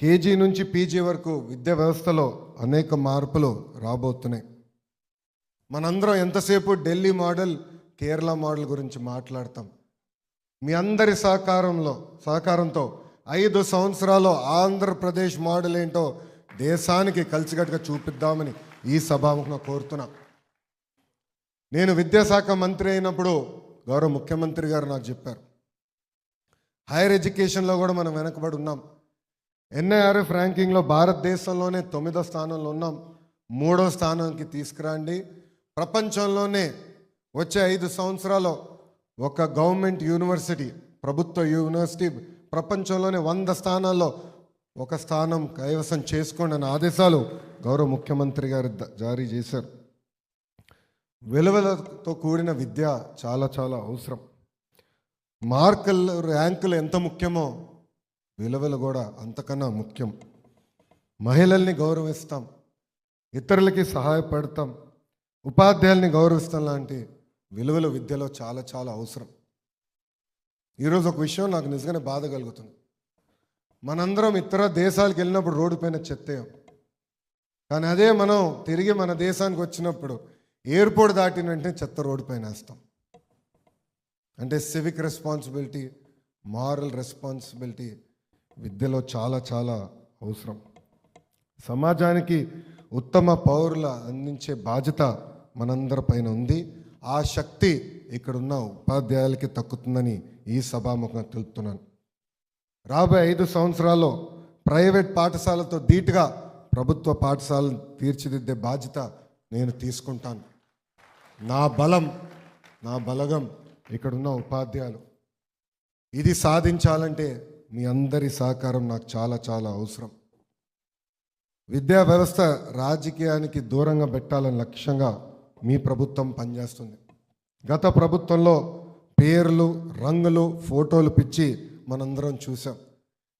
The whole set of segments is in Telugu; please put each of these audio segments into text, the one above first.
కేజీ నుంచి పీజీ వరకు విద్యా వ్యవస్థలో అనేక మార్పులు రాబోతున్నాయి. మనందరం ఎంతసేపు ఢిల్లీ మోడల్ కేరళ మోడల్ గురించి మాట్లాడతాం? మీ అందరి సహకారంలో సహకారంతో ఐదు సంవత్సరాలు ఆంధ్రప్రదేశ్ మోడల్ ఏంటో దేశానికి కలిసికట్టుగా చూపిద్దామని ఈ సభాముఖంగా కోరుతున్నా. నేను విద్యాశాఖ మంత్రి అయినప్పుడు గౌరవ ముఖ్యమంత్రి గారు నాకు చెప్పారు. హైయర్ ఎడ్యుకేషన్లో కూడా మనం వెనకబడి ఉన్నాం. ఎన్ఐఆర్ఎఫ్ ర్యాంకింగ్లో భారతదేశంలోనే తొమ్మిదో స్థానంలో ఉన్నాం. మూడో స్థానానికి తీసుకురండి. ప్రపంచంలోనే వచ్చే ఐదు సంవత్సరాలు ఒక గవర్నమెంట్ యూనివర్సిటీ ప్రభుత్వ యూనివర్సిటీ ప్రపంచంలోనే వంద స్థానాల్లో ఒక స్థానం కైవసం చేసుకోండి అనే ఆదేశాలు గౌరవ ముఖ్యమంత్రి గారు జారీ చేశారు. విలువలతో కూడిన విద్య చాలా చాలా అవసరం. మార్కులు ర్యాంకులు ఎంత ముఖ్యమో విలువలు కూడా అంతకన్నా ముఖ్యం. మహిళల్ని గౌరవిస్తాం. ఇతరులకి సహాయపడతాం. ఉపాధ్యాయుల్ని గౌరవిస్తాం లాంటి విలువలు విద్యలో చాలా చాలా అవసరం. ఈరోజు ఒక విషయం నాకు నిజంగానే బాధ కలుగుతుంది. మనందరం ఇతర దేశాలకు వెళ్ళినప్పుడు రోడ్డు పైన చెత్తేయం. కానీ అదే మనం తిరిగి మన దేశానికి వచ్చినప్పుడు ఎయిర్పోర్ట్ దాటిన వెంటనే చెత్త రోడ్డు పైన వేస్తాం. అంటే సివిక్ రెస్పాన్సిబిలిటీ మారల్ రెస్పాన్సిబిలిటీ విద్యలో చాలా చాలా అవసరం. సమాజానికి ఉత్తమ పౌరుల అందించే బాధ్యత మనందరి పైన ఉంది. ఆ శక్తి ఇక్కడున్న ఉపాధ్యాయులకి తక్కుతుందని ఈ సభాముఖంగా తెలుపుతున్నాను. రాబోయే ఐదు సంవత్సరాల్లో ప్రైవేట్ పాఠశాలతో ధీటుగా ప్రభుత్వ పాఠశాలను తీర్చిదిద్దే బాధ్యత నేను తీసుకుంటాను. నా బలం నా బలగం ఇక్కడున్న ఉపాధ్యాయులు. ఇది సాధించాలంటే మీ అందరి సహకారం నాకు చాలా చాలా అవసరం. విద్యా వ్యవస్థ రాజకీయానికి దూరంగా పెట్టాలని లక్ష్యంగా మీ ప్రభుత్వం పనిచేస్తుంది. గత ప్రభుత్వంలో పేర్లు రంగులు ఫోటోలు పిచ్చి మనందరం చూసాం.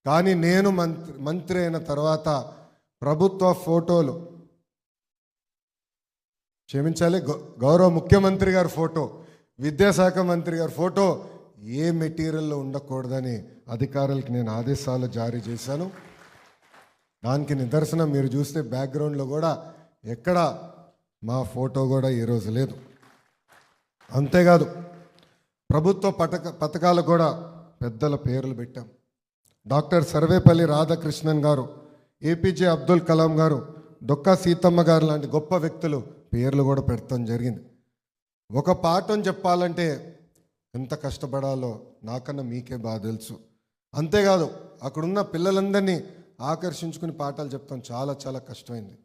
కానీ నేను మంత్రి మంత్రి అయిన తర్వాత ప్రభుత్వ ఫోటోలు క్షమించాలి గౌరవ ముఖ్యమంత్రి గారి ఫోటో విద్యాశాఖ మంత్రి గారి ఫోటో ఏ మెటీరియల్లో ఉండకూడదని అధికారులకు నేను ఆదేశాలు జారీ చేశాను. దానికి నిదర్శనం మీరు చూస్తే బ్యాక్గ్రౌండ్లో కూడా ఎక్కడ మా ఫోటో కూడా ఈరోజు లేదు. అంతేకాదు ప్రభుత్వ పథక పథకాలు కూడా పెద్దల పేర్లు పెట్టాం. డాక్టర్ సర్వేపల్లి రాధాకృష్ణన్ గారు ఏపీజే అబ్దుల్ కలాం గారు డొక్కా సీతమ్మ గారు లాంటి గొప్ప వ్యక్తులు పేర్లు కూడా పెడతాం జరిగింది. ఒక పాఠం చెప్పాలంటే ఎంత కష్టపడాలో నాకన్నా మీకే బాగా తెలుసు. అంతేకాదు అక్కడున్న పిల్లలందరినీ ఆకర్షించుకుని పాఠాలు చెప్తాం చాలా చాలా కష్టమైంది.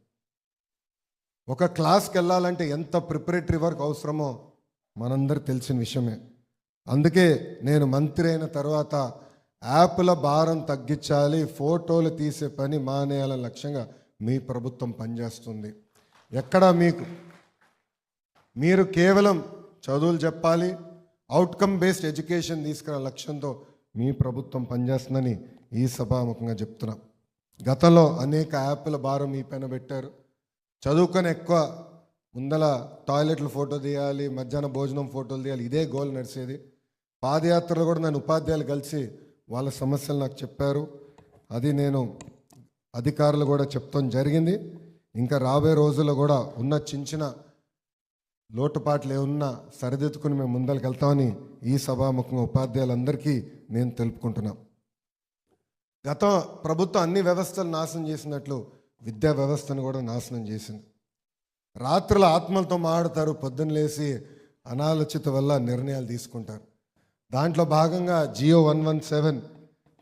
ఒక క్లాస్కి వెళ్ళాలంటే ఎంత ప్రిపరేటరీ వర్క్ అవసరమో మనందరు తెలిసిన విషయమే. అందుకే నేను మంత్రి అయిన తర్వాత యాప్ల భారం తగ్గించాలి ఫోటోలు తీసే పని మానేయాలని లక్ష్యంగా మీ ప్రభుత్వం పనిచేస్తుంది. ఎక్కడా మీకు మీరు కేవలం చదువులు చెప్పాలి అవుట్కమ్ బేస్డ్ ఎడ్యుకేషన్ తీసుకున్న లక్ష్యంతో మీ ప్రభుత్వం పనిచేస్తుందని ఈ సభాముఖంగా చెప్తున్నాం. గతంలో అనేక యాప్ల భారం మీ పైన పెట్టారు. చదువుకొని ఎక్కువ ముందల టాయిలెట్లు ఫోటో తీయాలి మధ్యాహ్నం భోజనం ఫోటోలు తీయాలి ఇదే గోల్ నడిచేది. పాదయాత్రలో కూడా నేను ఉపాధ్యాయులు కలిసి వాళ్ళ సమస్యలు నాకు చెప్పారు. అది నేను అధికారులు కూడా చెప్తాం జరిగింది. ఇంకా రాబోయే రోజుల్లో కూడా ఉన్న చిన్న చిన్న లోటుపాట్లు ఏమున్నా సరిదిద్దుకుని మేము ముందరికి వెళ్తామని ఈ సభాముఖంగా ఉపాధ్యాయులందరికీ నేను తెలుపుకుంటున్నా. గత ప్రభుత్వం అన్ని వ్యవస్థలు నాశనం చేసినట్లు విద్యా వ్యవస్థను కూడా నాశనం చేసింది. రాత్రుల ఆత్మలతో మాడతారు పొద్దున్న లేసి అనాలోచిత వల్ల నిర్ణయాలు తీసుకుంటారు. దాంట్లో భాగంగా జియో వన్ వన్ సెవెన్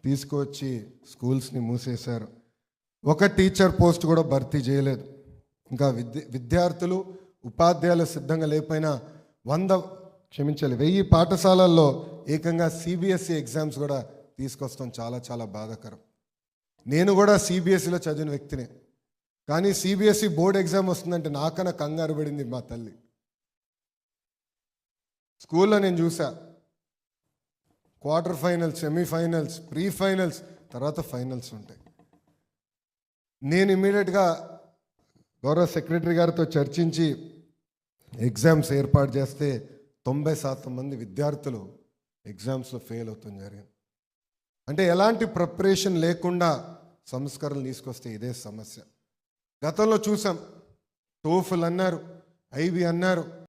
తీసుకువచ్చి స్కూల్స్ని మూసేశారు. ఒక టీచర్ పోస్ట్ కూడా భర్తీ చేయలేదు. ఇంకా విద్య విద్యార్థులు ఉపాధ్యాయులు సిద్ధంగా లేకపోయినా వంద క్షమించాలి. వెయ్యి పాఠశాలల్లో ఏకంగా సిబిఎస్ఈ ఎగ్జామ్స్ కూడా తీసుకొస్తాం. చాలా చాలా బాధాకరం. నేను కూడా సిబిఎస్ఈలో చదివిన వ్యక్తినే. కానీ సిబిఎస్ఈ బోర్డ్ ఎగ్జామ్ వస్తుందంటే నాకన్నా కంగారు పడింది మా తల్లి. స్కూల్లో నేను చూసా. Quarter finals semifinals pre finals తర్వాత ఫైనల్స్ ఉంటాయి. నేను ఇమీడియట్గా గౌరవ సెక్రటరీ గారితో చర్చించి ఎగ్జామ్స్ ఏర్పాటు చేస్తే తొంభై శాతం మంది విద్యార్థులు ఎగ్జామ్స్లో ఫెయిల్ అవుతాం జరిగింది. అంటే ఎలాంటి ప్రిపరేషన్ లేకుండా సంస్కరణలు తీసుకొస్తే ఇదే సమస్య. గతంలో చూసాం టోఫుల్ అన్నారు ఐబీ అన్నారు